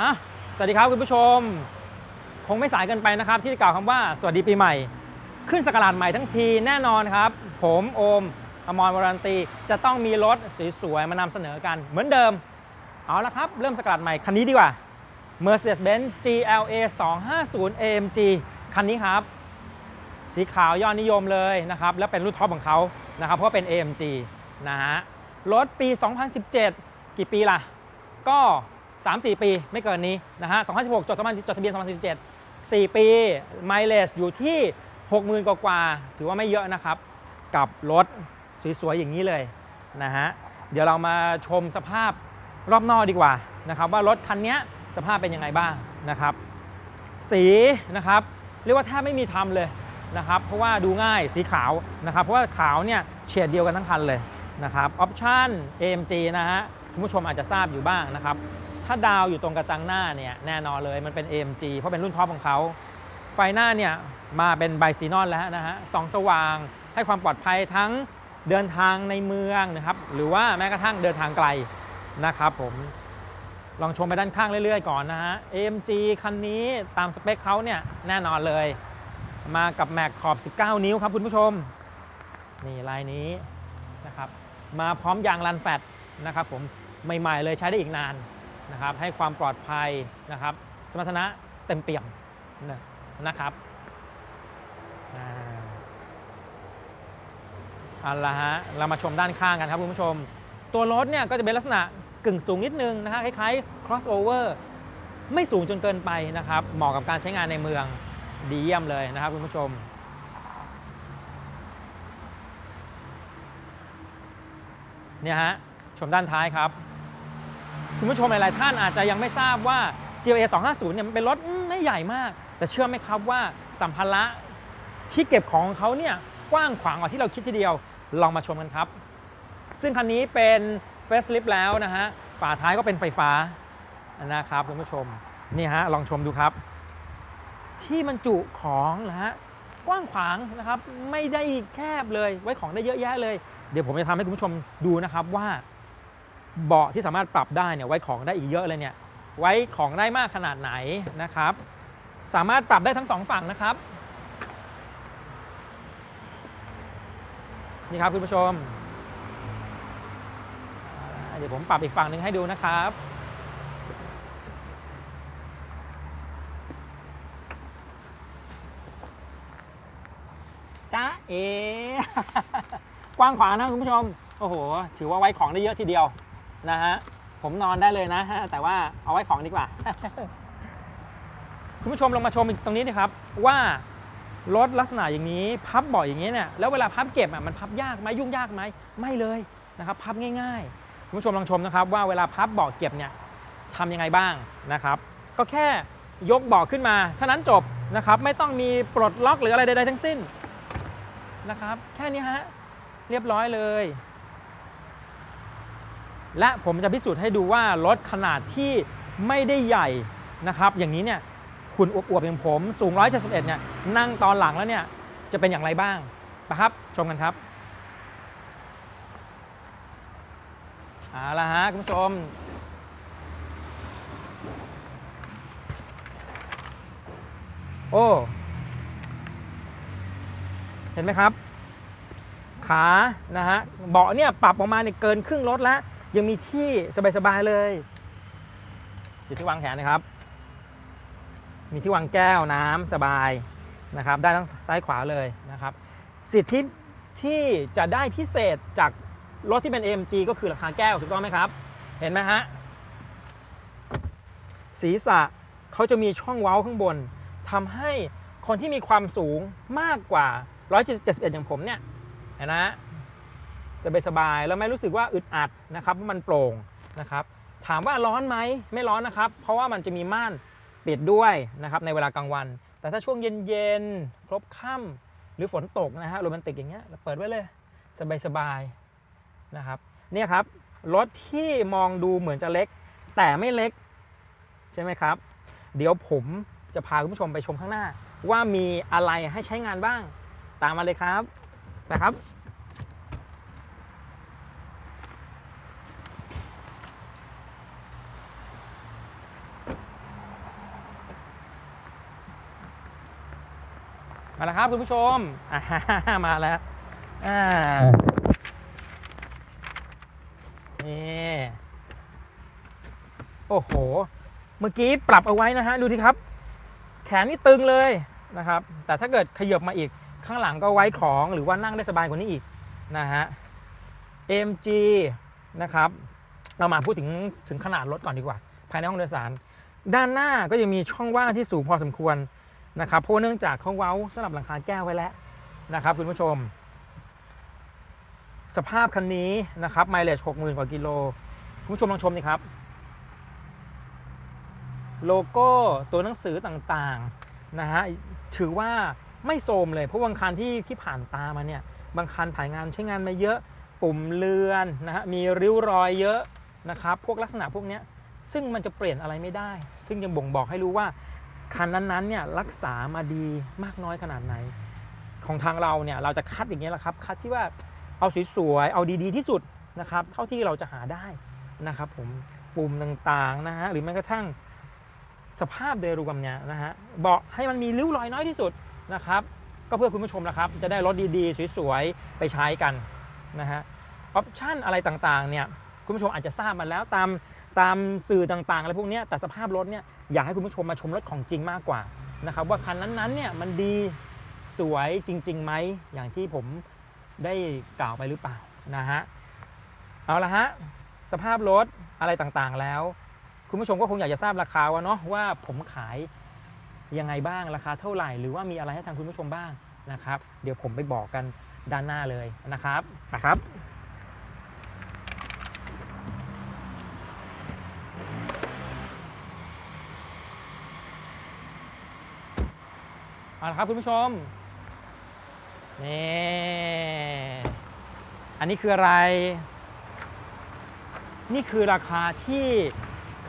อะสวัสดีครับคุณผู้ชม คงไม่สายเกินไปนะครับ ที่จะกล่าวคำว่าสวัสดีปีใหม่ ขึ้นสกราชใหม่ทั้งทีแน่นอนครับ ผมโอมอมรวรันตี จะต้องมีรถสวยๆมานำเสนอกันเหมือนเดิม เอาละครับ เริ่มสกราชใหม่คันนี้ดีกว่า Mercedes-Benz GLA 250 AMG คันนี้ครับ สีขาวยอดนิยมเลยนะครับ และเป็นรุ่นท็อปของเขานะครับเพราะเป็น AMG นะฮะรถปี 2017 กี่ปีล่ะ ก็ 3-4 ปีไม่เกินนี้นะฮะ2016จดทะเบียนจดทะเบียน 2017 4 ปีไมเลจอยู่ที่ 60,000 กว่ากว่า ถือว่าไม่เยอะนะครับ กับรถสวยๆ อย่างนี้เลยนะฮะ เดี๋ยวเรามาชมสภาพรอบนอกดีกว่านะครับ ว่ารถคันนี้สภาพเป็นยังไงบ้างนะครับ สีนะครับ เรียกว่าแทบไม่มีทำเลยนะครับ เพราะว่าดูง่ายสีขาวนะครับ เพราะว่าขาวเนี่ยเฉดเดียวกันทั้งคันเลยนะครับออปชั่น AMG นะฮะคุณผู้ชมอาจจะทราบอยู่บ้างนะครับ ถ้าดาวอยู่ตรงกระจังหน้าเนี่ยแน่นอนเลยมันเป็น AMG เพราะเป็นรุ่นท็อปของเขา ไฟหน้าเนี่ยมาเป็นไบซีนอนแล้วนะฮะสองสว่างให้ความปลอดภัยทั้งเดินทางในเมืองนะครับหรือว่าแม้กระทั่งเดินทางไกลนะครับผมลองชมไปด้านข้างเรื่อยๆ ก่อนนะฮะ AMG คันนี้ตามสเปคเขาเนี่ยแน่นอนเลย มากับแม็กขอบ 19 นิ้วครับคุณผู้ชม นี่ลายนี้นะครับมาพร้อมยางรันแฟตนะครับผมใหม่ๆเลยใช้ได้อีกนาน นะครับให้ความปลอดภัยนะครับ สมรรถนะเต็มเปี่ยมนะนะครับอ่าเอาละฮะเรามาชมด้านข้างกันครับคุณผู้ชม ตัวรถเนี่ยก็จะเป็นลักษณะกึ่งสูงนิดนึงนะฮะคล้ายๆ crossover ไม่สูงจนเกินไปนะครับ เหมาะกับการใช้งานในเมืองดีเยี่ยมเลยนะครับคุณผู้ชมเนี่ยฮะชมด้านท้ายครับ คุณผู้ชมหลายๆท่านอาจจะยังไม่ทราบว่า GLA 250เนี่ยมันเป็นรถไม่ใหญ่มาก แต่เชื่อไหมครับว่าสัมภาระที่เก็บของของเขาเนี่ยกว้างขวางกว่าที่เราคิดทีเดียวลองมาชมกันครับ ซึ่งคันนี้เป็นเฟสลิฟแล้วนะฮะฝาท้ายก็เป็นไฟฟ้านะครับคุณผู้ชมนี่ฮะลองชมดูครับ ที่บรรจุของนะฮะกว้างขวางนะครับ ไม่ได้แคบเลยไว้ของได้เยอะแยะเลย เดี๋ยวผมจะทำให้คุณผู้ชมดูนะครับว่า เบาะที่สามารถปรับได้เนี่ยไว้ของได้อีกเยอะเลยเนี่ยไว้ของได้มากขนาดไหนนะครับ สามารถปรับได้ทั้งสองฝั่งนะครับนี่ครับคุณผู้ชมเดี๋ยวผมปรับอีกฝั่งหนึ่งให้ดูนะครับจ้าเอกว้างขวางนะคุณผู้ชม โอ้โห ถือว่าไว้ของได้เยอะทีเดียว นะฮะผมนอนได้เลยนะฮะแต่ว่าเอาไว้ของดีกว่า คุณผู้ชมลองมาชมตรงนี้นะครับ ว่ารถลักษณะอย่างนี้พับเบาะอย่างนี้เนี่ยแล้วเวลาพับเก็บอะมันพับยากไหมยุ่งยากไหมไม่เลยนะครับ พับง่ายๆ คุณผู้ชมลองชมนะครับ ว่าเวลาพับบาะเก็บเนี่ยทำยังไงบ้างนะครับ ก็แค่ยกบาะขึ้นมาเท่านั้นจบนะครับ ไม่ต้องมีปลดล็อกหรืออะไรใดๆทั้งสิ้นนะครับ แค่นี้ฮะเรียบร้อยเลย และผมจะพิสูจน์ให้ดูว่ารถขนาดที่ไม่ได้ใหญ่นะครับ อย่างนี้เนี่ยคุณอวบๆอย่างผมสูง 171เนี่ยนั่งตอนหลังแล้วเนี่ยจะเป็นอย่างไรบ้างนะครับ ชมกันครับเอาละฮะคุณผู้ชม โอ้ เห็นไหมครับ ขา นะฮะ เบาะเนี่ยปรับออกมาเนี่ยเกินครึ่งรถแล้ว ยังมีที่สบายๆเลยอยู่ที่วางแขนนะครับ มีที่วางแก้วน้ำสบายนะครับ ได้ทั้งซ้ายขวาเลยนะครับ สิทธิที่จะได้พิเศษจากรถที่เป็น AMG ก็คือราคาแก้วถูกต้องไหมครับ เห็นไหมฮะศีรษะเขาจะมีช่องเว้าข้างบนทำให้คนที่มีความสูงมากกว่า 171 อย่างผมเนี่ยเห็นนะฮะ สบายๆแล้วไม่รู้สึกว่าอึดอัดนะครับเพรามันโปร่งนะครับถามว่าร้อนไหมไม่ร้อนนะครับ เพราะว่ามันจะมีม่านปิดด้วยนะครับในเวลากลางวัน แต่ถ้าช่วงเย็นๆครบค่ำหรือฝนตกนะฮะโรแมนติกอย่างเงี้ยเราเปิดไว้เลยสบายๆนะครับเนี่ยครับรถที่มองดูเหมือนจะเล็ก แต่ไม่เล็กใช่ไหมครับ เดี๋ยวผมจะพาคุณผู้ชมไปชมข้างหน้า ว่ามีอะไรให้ใช้งานบ้างตามมาเลยครับไปครับ มาแล้วครับคุณผู้ชมมาแล้วนี่โอ้โห เมื่อกี้ปรับเอาไว้นะฮะดูทีครับ แขนนี่ตึงเลยนะครับ แต่ถ้าเกิดขยับมาอีกข้างหลังก็ไว้ของหรือว่านั่งได้สบายกว่านี้อีกนะฮะ MG นะครับ เรามาพูดถึงถึงขนาดรถก่อนดีกว่า ภายในห้องโดยสาร ด้านหน้าก็ยังมีช่องว่างที่สูงพอสมควร นะครับเพราะเนื่องจากเขาเว้าสำหรับหลังคาแก้วไว้แล้วนะครับคุณผู้ชม สภาพคันนี้นะครับไมล์เลจ60,000กว่ากิโลคุณผู้ชมลองชมนี่ครับ โลโก้ตัวหนังสือต่างๆนะฮะถือว่าไม่โทรมเลยเพราะบางคันที่ที่ผ่านตามาเนี่ยบางคันผ่านงานใช้งานมาเยอะปุ่มเลือนนะฮะมีริ้วรอยเยอะนะครับ พวกลักษณะพวกนี้ซึ่งมันจะเปลี่ยนอะไรไม่ได้ ซึ่งยังบ่งบอกให้รู้ว่า คันนั้นๆเนี่ยรักษามาดีมากน้อยขนาดไหน ของทางเราเนี่ยเราจะคัดอย่างเงี้ยแหละครับ คัดที่ว่าเอาสวยๆเอาดีๆที่สุดนะครับ เท่าที่เราจะหาได้นะครับ ผมปุ่มต่างๆนะฮะหรือแม้กระทั่งสภาพโดยรวมเนี่ยนะฮะบอกให้มันมีริ้วรอยน้อยที่สุดนะครับ ก็เพื่อคุณผู้ชมนะครับ จะได้รถดีๆ สวยๆ ไปใช้กันนะฮะออปชั่นอะไรต่างๆเนี่ยคุณผู้ชมอาจจะทราบมาแล้วตามตามสื่อต่างๆอะไรพวกเนี้ยแต่สภาพรถเนี่ย อยากให้คุณผู้ชมมาชมรถของจริงมากกว่านะครับว่าคันนั้นๆเนี่ยมันดีสวยจริงๆไหมอย่างที่ผมได้กล่าวไปหรือเปล่านะฮะเอาละฮะสภาพรถอะไรต่างๆแล้ว คุณผู้ชมก็คงอยากจะทราบราคาว่าเนาะว่าผมขายยังไงบ้างราคาเท่าไหร่ หรือว่ามีอะไรให้ทางคุณผู้ชมบ้างนะครับ เดี๋ยวผมไปบอกกันด้านหน้าเลยนะครับนะครับ เอาละครับคุณผู้ชม นี่ อันนี้คืออะไร นี่คือราคาที่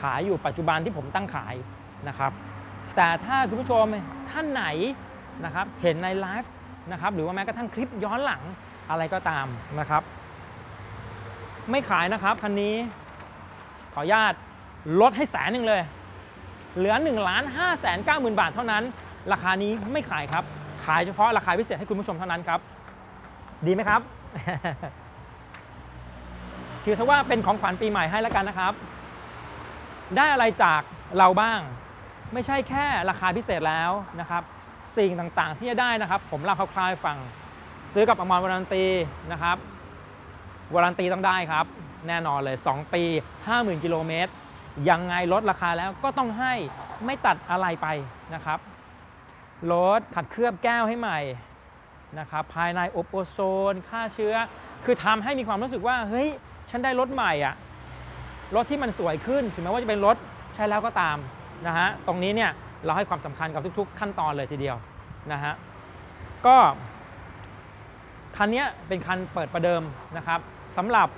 ขายอยู่ปัจจุบันที่ผมตั้งขายนะครับ แต่ถ้าคุณผู้ชมท่านไหนนะครับเห็นในไลฟ์นะครับหรือว่าแม้กระทั่งคลิปย้อนหลังอะไรก็ตามนะครับ ไม่ขายนะครับคันนี้ขออนุญาตลดให้แสนหนึ่งเลย เหลือ1นึ่งล้านห้าแสนเก้าหมื่นบาทเท่านั้น ราคานี้ไม่ขายครับ ขายเฉพาะราคาพิเศษให้คุณผู้ชมเท่านั้นครับ ดีไหมครับ ถือซะว่าเป็นของขวัญปีใหม่ให้แล้วกันนะครับ ได้อะไรจากเราบ้าง ไม่ใช่แค่ราคาพิเศษแล้วนะครับ สิ่งต่างๆที่จะได้นะครับ ผมเล่าคร่าวๆให้ฟังซื้อกับอมรวารันตีนะครับวารันตีต้องได้ครับ แน่นอนเลย 2 ปี 50,000 กิโลเมตรยังไงลดราคาแล้วก็ต้องให้ไม่ตัดอะไรไปนะครับ ลดขัดเคลือบแก้วให้ใหม่นะครับภายในอบโอโซนฆ่าเชื้อ คือทำให้มีความรู้สึกว่าเฮ้ยฉันได้รถใหม่อะรถที่มันสวยขึ้นถึงแม้ว่าจะเป็นรถใช้แล้วก็ตามนะฮะตรงนี้เนี่ยเราให้ความสำคัญกับทุก ๆ ขั้นตอนเลยทีเดียวนะฮะก็คันนี้เป็นคันเปิดประเดิมนะครับสำหรับ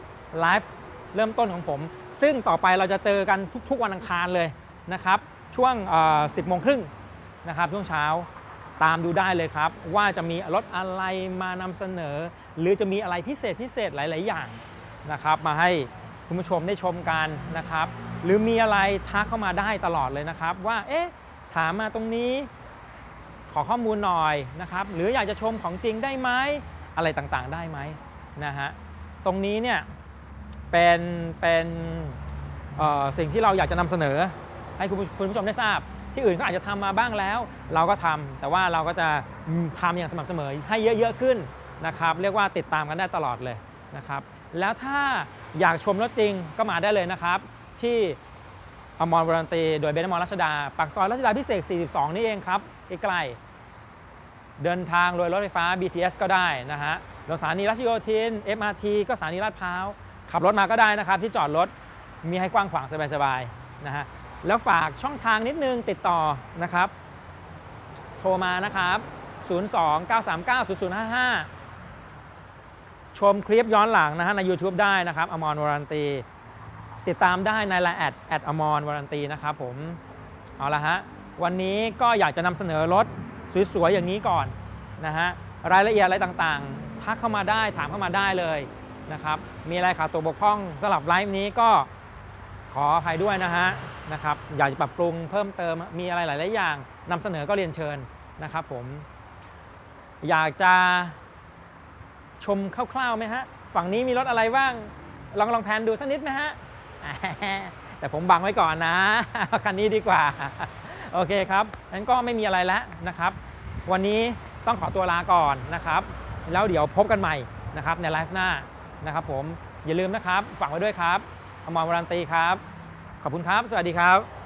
ไลฟ์เริ่มต้นของผม ซึ่งต่อไปเราจะเจอกันทุก ๆ วันอังคารเลยนะครับช่วง 10โมงครึ่ง นะครับช่วงเช้าตามดูได้เลยครับ ว่าจะมีรถอะไรมานำเสนอ หรือจะมีอะไรพิเศษพิเศษหลาย ๆ อย่างนะครับ มาให้คุณผู้ชมได้ชมกันนะครับ หรือมีอะไรทักเข้ามาได้ตลอดเลยนะครับ ว่าเอ๊ะถามมาตรงนี้ ขอข้อมูลหน่อยนะครับ หรืออยากจะชมของจริงได้ไหมอะไรต่างๆได้ไหมนะฮะตรงนี้เนี่ยเป็นเป็นสิ่งที่เราอยากจะนำเสนอให้คุณผู้ชมได้ทราบ ที่อื่นก็อาจจะทำมาบ้างแล้ว เราก็ทำแต่ว่าเราก็จะอืมทำอย่างสม่ำเสมอให้เยอะๆขึ้นนะครับ เรียกว่าติดตามกันได้ตลอดเลยนะครับ แล้วถ้าอยากชมรถจริงก็มาได้เลยนะครับ ที่อมรวรันตีโดยเบนซ์อมรรัชดาปากซอยรัชดาพิเศษ 42 นี่เองครับใกล้ๆเดินทางโดยรถไฟฟ้า BTS ก็ได้นะฮะรถสถานีรัชโยธิน MRT ก็สถานีลาดพร้าว ขับรถมาก็ได้นะครับ ที่จอดรถมีให้กว้างขวางสบายๆนะฮะ แล้วฝากช่องทางนิดนึงติดต่อนะครับ โทรมานะครับ 02-939-0055 ชมคลิปย้อนหลังนะฮะใน YouTube ได้นะครับอมรวารันตี ติดตามได้ในไลน์แอดแอดอมรวารันตีนะครับผม เอาละฮะ วันนี้ก็อยากจะนำเสนอรถสวยๆ อย่างนี้ก่อนนะฮะ รายละเอียดอะไรต่างๆ ทักเข้ามาได้ถามเข้ามาได้เลยนะครับ มีอะไรขาดตัวบกพร่องสำหรับไลฟ์นี้ก็ ขออภัยด้วยนะฮะนะครับอยากจะปรับปรุงเพิ่มเติมมีอะไรหลาย ๆ อย่างนำเสนอก็เรียนเชิญนะครับผม อยากจะชมคร่าวๆไหมฮะ ฝั่งนี้มีรถอะไรบ้าง ลองลองแพนดูสักนิดไหมฮะ แต่ผมบังไว้ก่อนนะ คันนี้ดีกว่า โอเคครับงั้นก็ไม่มีอะไรแล้วนะครับ วันนี้ต้องขอตัวลาก่อนนะครับ แล้วเดี๋ยวพบกันใหม่นะครับในไลฟ์หน้านะครับผมอย่าลืมนะครับฝากไว้ด้วยครับ อมรวรันตีครับ ขอบคุณครับ สวัสดีครับ